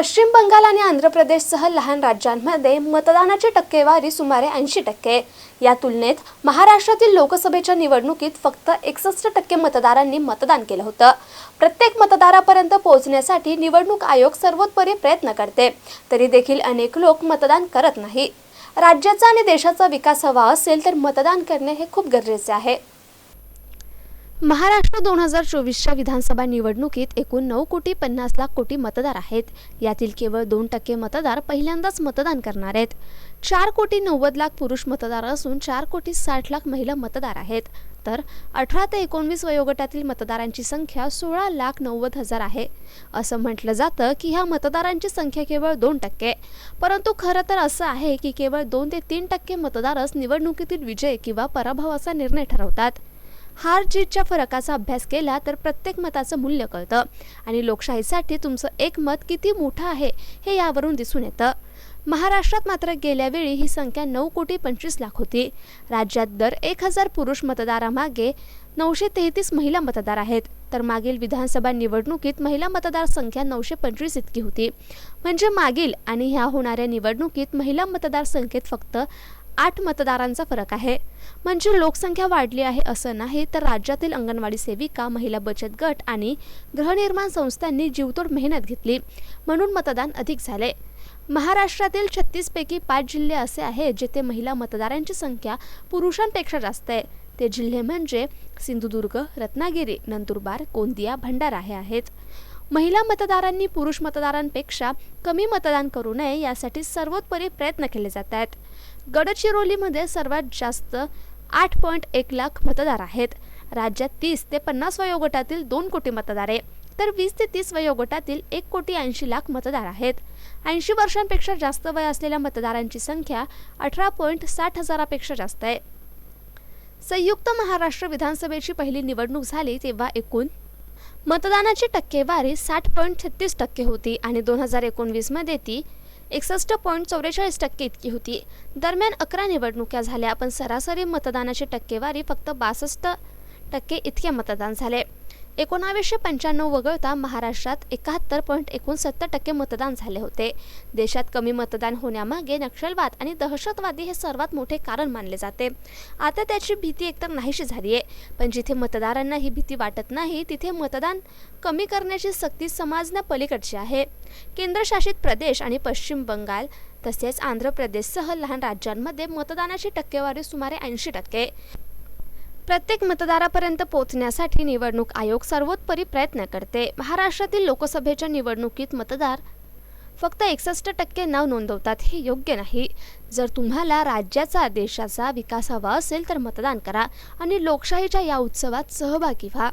पश्चिम बंगाल आणि आंध्र प्रदेशसह लहान राज्यांमध्ये मतदानाची टक्केवारी सुमारे ऐंशी टक्के. या तुलनेत महाराष्ट्रातील लोकसभेच्या निवडणुकीत फक्त एकसष्ट टक्के मतदारांनी मतदान केलं होतं. प्रत्येक मतदारापर्यंत पोहोचण्यासाठी निवडणूक आयोग सर्वोत्परी प्रयत्न करते तरी देखील अनेक लोक मतदान करत नाही राज्याचा आणि देशाचा विकास हवा असेल तर मतदान करणे हे खूप गरजेचे आहे. महाराष्ट्र दोन हजार चोवीसच्या विधानसभा निवडणुकीत एकूण नऊ कोटी पन्नास लाख कोटी मतदार आहेत. यातील केवळ दोन टक्के मतदार पहिल्यांदाच मतदान करणार आहेत. चार कोटी नव्वद लाख पुरुष मतदार असून चार कोटी साठ लाख महिला मतदार आहेत. तर अठरा ते एकोणवीस वयोगटातील मतदारांची संख्या सोळा लाख नव्वद हजार आहे. असं म्हटलं जातं की ह्या मतदारांची संख्या केवळ दोन टक्के. परंतु खरं तर असं आहे की केवळ दोन ते तीन टक्के मतदारच निवडणुकीतील विजय किंवा पराभवाचा निर्णय ठरवतात. हार जीतच्या फरकाचा अभ्यास केला तर प्रत्येक मताचं मूल्य कळतं. आणि लोकशाहीसाठी तुमचं एक मत किती मोठं आहे हे यावरून दिसून येतं. महाराष्ट्रात मात्र गेल्या वेळी ही संख्या नऊ कोटी पंचवीस लाख होती. राज्यात दर एक हजार पुरुष मतदारामागे नऊशे तेहतीस महिला मतदार आहेत. तर मागील विधानसभा निवडणुकीत महिला मतदार संख्या नऊशे पंचवीस इतकी होती. म्हणजे मागील आणि ह्या होणाऱ्या निवडणुकीत महिला मतदार संख्येत फक्त आठ मतदारांचा फरक आहे. म्हणजे लोकसंख्या वाढली आहे असं नाही तर राज्यातील अंगणवाडी सेविका महिला बचत गट आणि गृहनिर्माण संस्थांनी जीवतोड मेहनत घेतली म्हणून मतदान अधिक झाले. महाराष्ट्रातील छत्तीसपैकी पाच जिल्हे असे आहेत जेथे महिला मतदारांची संख्या पुरुषांपेक्षा जास्त आहे. ते जिल्हे म्हणजे सिंधुदुर्ग रत्नागिरी नंदुरबार गोंदिया भंडारा हे आहेत. महिला मतदारांनी पुरुष मतदारांपेक्षा कमी मतदान करू नये यासाठी सर्वोत्परी प्रयत्न केले जात आहेत. गडचिरोलीमध्ये सर्वात जास्त आठ पॉईंट एक लाख मतदार आहेत. राज्यात तीस ते पन्नास वयोगटातील दोन कोटी मतदार आहे तर वीस ते तीस वयोगटातील एक कोटी ऐंशी लाख मतदार आहेत. ऐंशी वर्षांपेक्षा जास्त वय असलेल्या मतदारांची संख्या अठरा पॉईंट साठ हजारापेक्षा जास्त आहे. संयुक्त महाराष्ट्र विधानसभेची पहिली निवडणूक झाली तेव्हा एकूण मतदानाची टक्केवारी साठ पॉईंट छत्तीस टक्के होती आणि दोन हजार एकोणवीसमध्ये ती एकसष्ट पॉईंट चौवेचाळीस टक्के इतकी होती. दरम्यान अकरा निवडणुका झाल्या पण सरासरी मतदानाची टक्केवारी फक्त बासष्ट टक्के इतके मतदान झाले. एकोणावीसशे पंच्याण्णव वगळता महाराष्ट्रात एकाहत्तर पॉईंट एकोणसत्तर टक्के मतदान झाले होते. देशात कमी मतदान होण्यामागे नक्षलवाद आणि दहशतवादी हे सर्वात मोठे कारण मानले जाते. आता त्याची भीती एकतर नाहीशी झाली आहे पण जिथे मतदारांना ही भीती वाटत नाही तिथे मतदान कमी करण्याची सक्ती समाजनं पलीकडची आहे. केंद्रशासित प्रदेश आणि पश्चिम बंगाल तसेच आंध्र प्रदेशसह लहान राज्यांमध्ये मतदानाची टक्केवारी सुमारे ऐंशी टक्के. प्रत्येक मतदारापर्यंत पोहोचण्यासाठी निवडणूक आयोग सर्वोत्परी प्रयत्न करते. महाराष्ट्रातील लोकसभेच्या निवडणुकीत मतदार फक्त एकसष्ट टक्के नाव नोंदवतात हे योग्य नाही. जर तुम्हाला राज्याचा देशाचा विकास हवा असेल तर मतदान करा आणि लोकशाहीच्या या उत्सवात सहभागी व्हा.